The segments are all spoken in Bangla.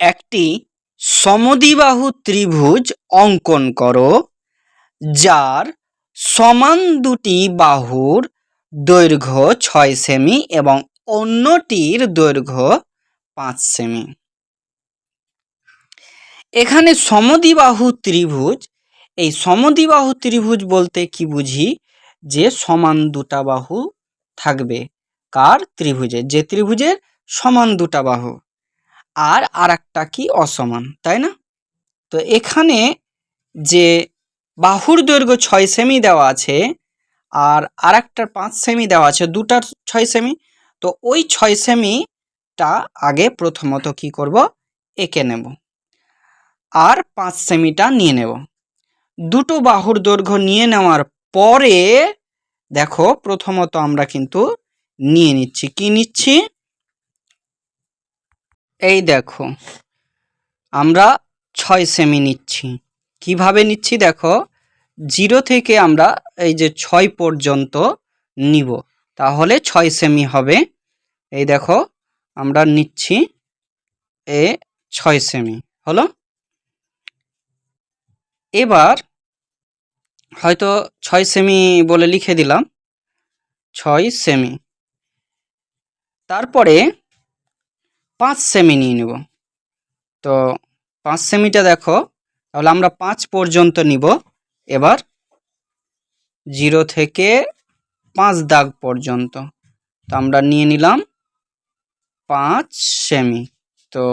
একটি সমদ্বিবাহু ত্রিভুজ অঙ্কন করো, যার সমান দুটি বাহুর দৈর্ঘ্য ছয় সেমি এবং অন্যটির দৈর্ঘ্য পাঁচ সেমি। এখানে সমদ্বিবাহু ত্রিভুজ, এই সমদ্বিবাহু ত্রিভুজ বলতে কি বুঝি? যে সমান দুটা বাহু থাকবে কার ত্রিভুজের? যে ত্রিভুজের সমান দুটা বাহু। আর আরেকটা কি অসমান, তাই না? তো এখানে যে বাহুর দৈর্ঘ্য ছয় সেমি দেওয়া আছে আর আর আরেকটার পাঁচ সেমি দেওয়া আছে, দুটার ছয় সেমি, তো ওই ছয় সেমিটা আগে প্রথমত কি করব? এঁকে নেব আর পাঁচ সেমিটা নিয়ে নেব। দুটো বাহুর দৈর্ঘ্য নিয়ে নেওয়ার পরে দেখো প্রথমত আমরা কিন্তু নিয়ে নিচ্ছি। কি নিচ্ছি? এই দেখো, আমরা ছয় সেমি নিচ্ছি। কীভাবে নিচ্ছি দেখো? জিরো থেকে আমরা এই যে ছয় পর্যন্ত নিব। তাহলে ছয় সেমি হবে। এই দেখো, আমরা নিচ্ছি এ ছয় সেমি হলো? এবার হয়তো ছয় সেমি বলে লিখে দিলাম। ছয় সেমি তারপরে পাঁচ সেমি নিয়ে নেব। তো পাঁচ সেমিটা দেখো, তাহলে আমরা পাঁচ পর্যন্ত নিব। এবার জিরো থেকে পাঁচ দাগ পর্যন্ত। তো আমরা নিয়ে নিলাম পাঁচ সেমি তো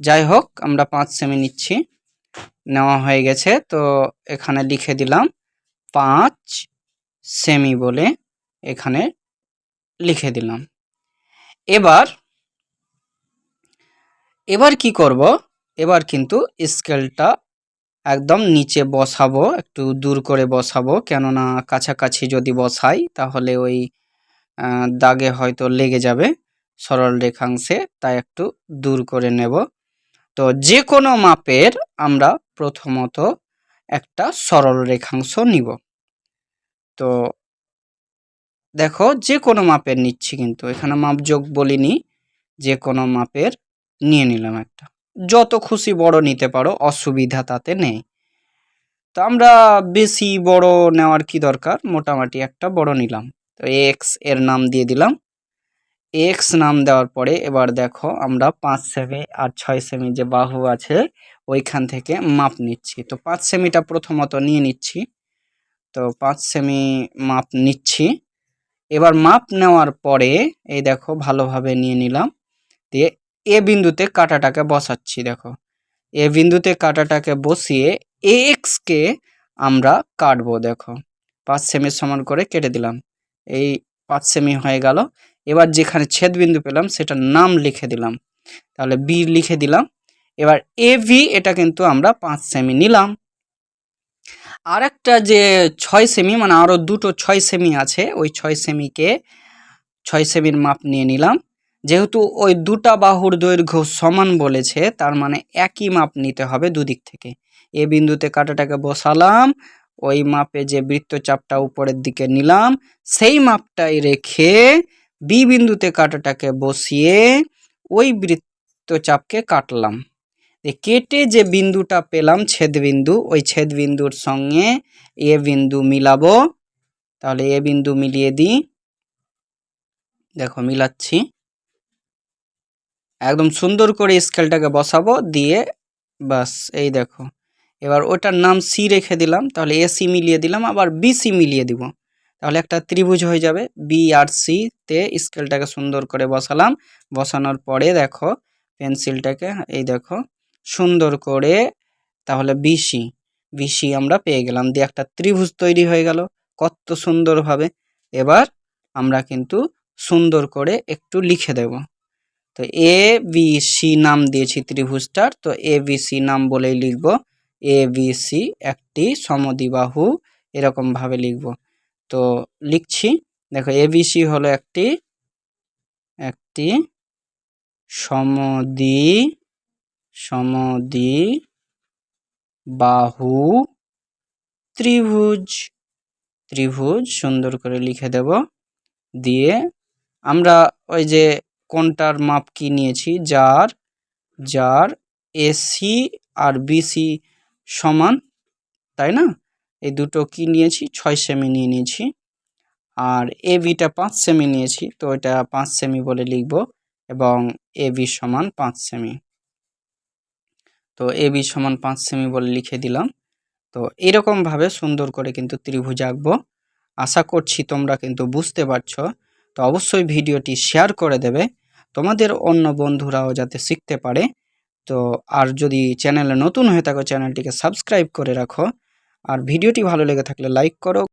যাই হোক, আমরা পাঁচ সেমি নিচ্ছি। নেওয়া হয়ে গেছে। তো এখানে লিখে দিলাম পাঁচ সেমি বলে এখানে লিখে দিলাম। এবার এবার কি করব? এবার কিন্তু স্কেলটা একদম নিচে বসাবো, একটু দূর করে বসাবো। কেননা কাছাকাছি যদি বসাই, তাহলে ওই দাগে হয়তো লেগে যাবে সরল রেখাংশে, তাই একটু দূর করে নেব। তো যে কোনো মাপের আমরা প্রথমত একটা সরল রেখাংশ নিব। তো দেখো যে কোনো মাপের নিচ্ছি কিন্তু। এখানে মাপযোগ বলিনি যে কোনো মাপের নিয়ে নিলাম একটা। যত খুশি বড় নিতে পারো, অসুবিধা তাতে নেই। তো আমরা বেশি বড় নেওয়ার কি দরকার? মোটামুটি একটা বড় নিলাম। তো এক্সের নাম দিয়ে দিলাম। এক্স নাম দেওয়ার পরে এবার দেখো আমরা পাঁচ সেমি আর ছয় সেমি যে বাহু আছে, ওইখান থেকে মাপ নিচ্ছি। তো পাঁচ সেমিটা প্রথমত নিয়ে নিচ্ছি। তো পাঁচ সেমি মাপ নিচ্ছি। এবার মাপ নেওয়ার পরে এই দেখো ভালোভাবে নিয়ে নিলাম। দিয়ে এ বিন্দুতে কাটাটাকে বসাচ্ছি, দেখো। এ বিন্দুতে কাটাটাকে বসিয়ে এ এক্সকে আমরা কাটবো, দেখো। পাঁচ সেমির সমান করে কেটে দিলাম। এই পাঁচ সেমি হয়ে গেল। এবার যেখানে ছেদ বিন্দু পেলাম, সেটার নাম লিখে দিলাম। তাহলে বি লিখে দিলাম। এবার এ ভি এটা কিন্তু আমরা পাঁচ সেমি নিলাম। আর একটা যে ছয় সেমি মানে আরও দুটো ছয় সেমি আছে, ওই ছয় সেমিকে, ছয় সেমির মাপ নিয়ে নিলাম। যেহেতু ওই দুটা বাহুর দৈর্ঘ্য সমান বলেছে, তার মানে একই মাপ নিতে হবে দুদিক থেকে। এ বিন্দুতে কাটাটাকে বসালাম, ওই মাপে যে বৃত্তচাপটা উপরের দিকে নিলাম, সেই মাপটাই রেখে বি বিন্দুতে কাটাটাকে বসিয়ে ওই বৃত্তচাপকে কাটলাম। কেটে যে বিন্দুটা পেলাম ছেদ বিন্দু ওই ছেদ বিন্দুর সঙ্গে এ বিন্দু মিলাবো। তাহলে এ বিন্দু মিলিয়ে দিই। দেখো, মিলাচ্ছি। একদম সুন্দর করে স্কেলটাকে বসাবো, দিয়ে বাস এই দেখো। এবার ওটার নাম সি রেখে দিলাম, তাহলে এ সি মিলিয়ে দিলাম, আবার বি সি মিলিয়ে দিব। তাহলে একটা ত্রিভুজ হয়ে যাবে বি আর সিতে স্কেলটাকে সুন্দর করে বসালাম। বসানোর পরে দেখো পেন্সিলটাকে এই দেখো, সুন্দর করে, তাহলে বিসি বিসি আমরা পেয়ে গেলাম। দিয়ে একটা ত্রিভুজ তৈরি হয়ে গেল, কত সুন্দরভাবে। এবার আমরা কিন্তু সুন্দর করে একটু লিখে দেব। তো এ বি সি নাম দিয়েছি ত্রিভুজটার, তো এ বি সি নাম বলেই লিখব। এ বি সি একটি সমদ্বিবাহু এরকমভাবে লিখব। তো লিখছি, দেখো এ বি সি হলো একটি একটি সমদ্বি সমদ্বি বাহু ত্রিভুজ। ত্রিভুজ সুন্দর করে লিখে দেব। দিয়ে আমরা ওই যে কোনটার মাপ কি নিয়েছি? যার যার এসি আর বিসি সমান, তাই না? এই দুটো কি নিয়েছি? ছয় সেমি নিয়ে নিয়েছি। আর এ বিটা পাঁচ সেমি নিয়েছি, তো এটা পাঁচ সেমি বলে লিখব এবং এ বি সমান পাঁচ সেমি তো এ বি সমান পাঁচ সেমি বলে লিখে দিলাম। তো এরকমভাবে সুন্দর করে কিন্তু ত্রিভুজ আঁকবো আশা করছি তোমরা কিন্তু বুঝতে পারছ তো অবশ্যই ভিডিওটি শেয়ার করে দেবে। তোমাদের অন্য বন্ধুরাও যাতে শিখতে পারে। তো আর যদি চ্যানেলে নতুন হয়ে থাকো, চ্যানেলটিকে সাবস্ক্রাইব করে রাখো। আর ভিডিওটি ভালো লেগে থাকলে লাইক করো